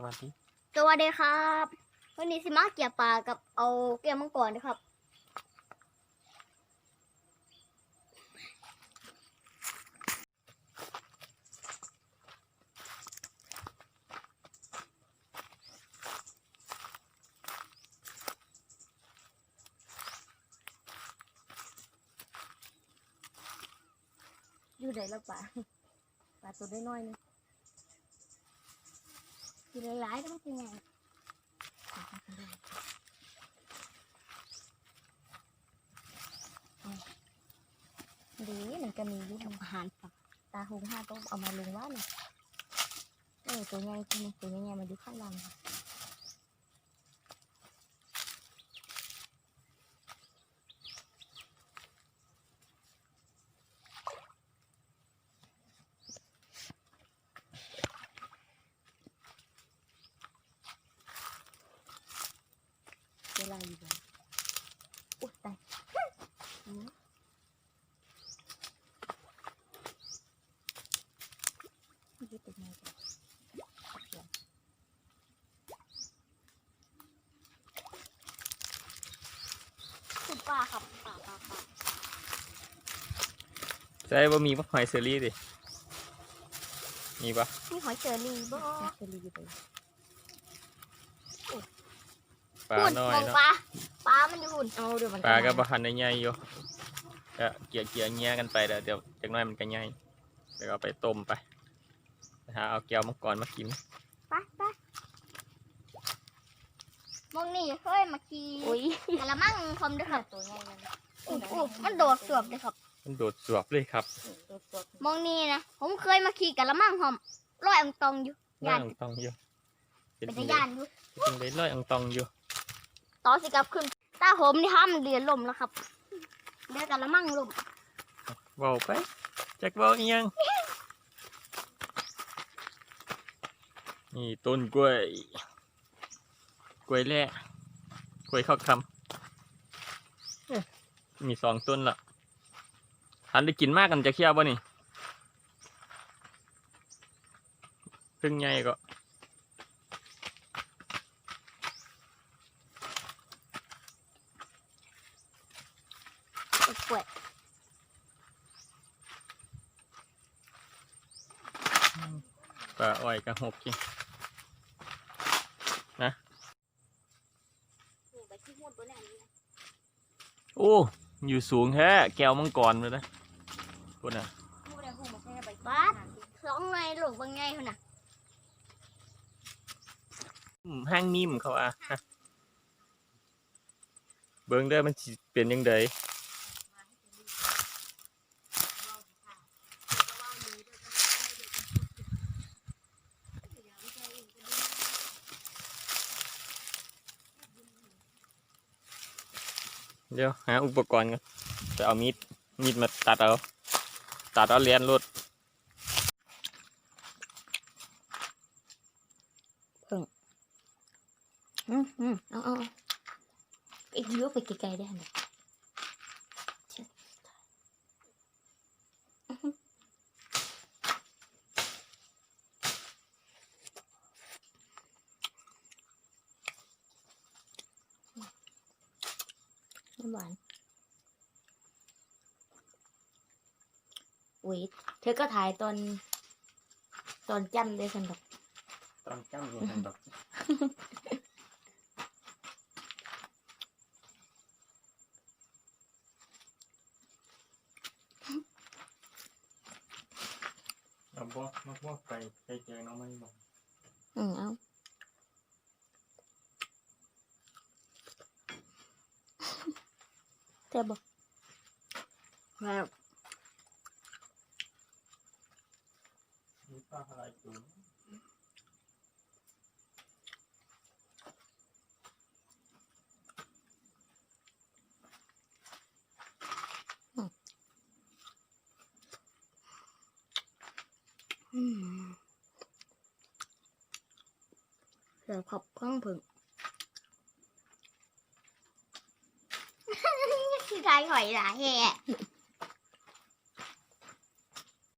สวัสดี สวัสดีครับ วันนี้สิมาเกี่ยวปลากับเอาแก้วมังกรนะครับ อยู่ไหนแล้วปลาปลาตัวน้อยๆนี่ อยู่หลายๆก็ไม่เป็นไงดีมันก็มีอยู่ทำอาหารครับตาหงห้าต้มเอามาลงว่าน่ะเออตัวใหญ่จริงตัวใหญ่ๆมาดูข้างล่างค่ะเวลาอยู่บ้านอุ๊ยตายอืม ไม่ติดไงจ้ะ คุณป้าครับป้าป้าป้า ใช่ว่ามีมะหอยเซอรี่ดิ มีปะมีหอยเชอรี่บ่จะรีบไปปลาหุ่นน้อยมองเนาะปลาปลา มันอยู่หุ่นเอาเดี๋ยวมันปลาก็มบ่ทันได้ใหญ่อยู่ก็เกี่ยเกี่ยเงี้ยกันไปเดี๋ยวเดี๋ยวจักหน้อยมันก็ใหญ่เดี๋ยวเอาไปต้มไปนะฮะเอาแก้วมังกรมากินไปไปมองนี่เฮ้ยมากีอุ้ยกะละมังพร้อมด้วยครับตัวใหญ่มันอู้อู้มันโดดสวบเลยครับ มันโดดสวบเลยครับตัวตัวมองนี่นะผมเคยมาขี่กะละมังพร้อมร้อยอังตองอยู่ร้อยย่านอังตองอยู่เป็นเป็นจัตะงไดย่านอยู่เป็นจังไดร้อยอังตองอยู่ต่อสิกลับขึ้นตาผมนี่ห้ามเรียนลมแล้วครับเรียกกะละมังลมเว้าไปจักเว้าอีหยังนี่ต้นกล้วย กล้วยแร่กล้วยข้าวคำเอ๊ะมีสองต้นละ ทันได้กินมากกันจะเคี่ยวบ่นี่เพิ่งใหญ่ก็ป่วยปลาอ้อยกระหกกินไปที่หมดตัวนี้โอ้ อยู่สูงแท้แก้วมังกรเลยนะ พุ่นน่ะบ้าสสองในหลวงบางไงคนน่ะอืมห้างนิ่มเขาอะฮะเบิ่งเด้อมันสิเป็นยังไงเดี๋ยวหาอุปกรณ์กันจะเอามีดมีดมาตัดเอา ตัดเอาเหรียญรถอืมอืมเอาเอาไอ้ยกไปไกลๆได้ไหมน้ำหวาน อุ้ยเธอก็ถ่ายตอน ตอนจำเลยสันดอกตอนจ้ำอยู่ดอกเอาบ่มาบ่ไปไปแจงน้องมันบ่อืมเอาเธอบอกมามี ปลาอะไรอยู่อืมเสือขอบข้างผึ่งคือใครหอยหลาแห่